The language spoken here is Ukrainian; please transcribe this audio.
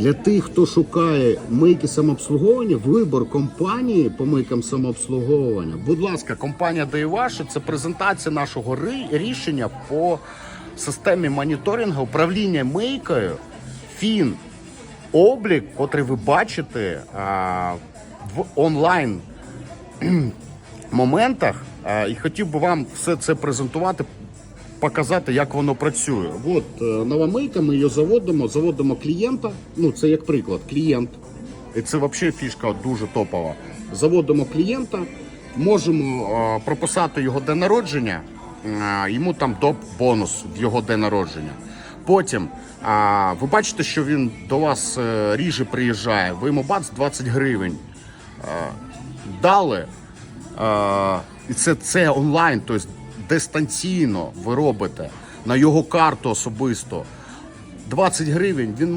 Для тих, хто шукає мийки самообслуговування, вибор компанії по мийкам самообслуговування. Будь ласка, компанія Daywash – це презентація нашого рішення по системі моніторингу управління мийкою Фін облік, котрий ви бачите а, в онлайн моментах. А, і хотів би вам все це презентувати, показати, як воно працює. От е, нова мийка, ми її заводимо, заводимо клієнта. Ну, це як приклад, клієнт. І це взагалі фішка дуже топова. Заводимо клієнта, можемо е, прописати його день народження, е, йому там доп бонус в його день народження. Потім а, ви бачите, що він до вас ріже приїжджає, ви йому бац 20 гривень дали. І це, це онлайн, тобто дистанційно ви робите на його карту особисто. 20 гривень він може.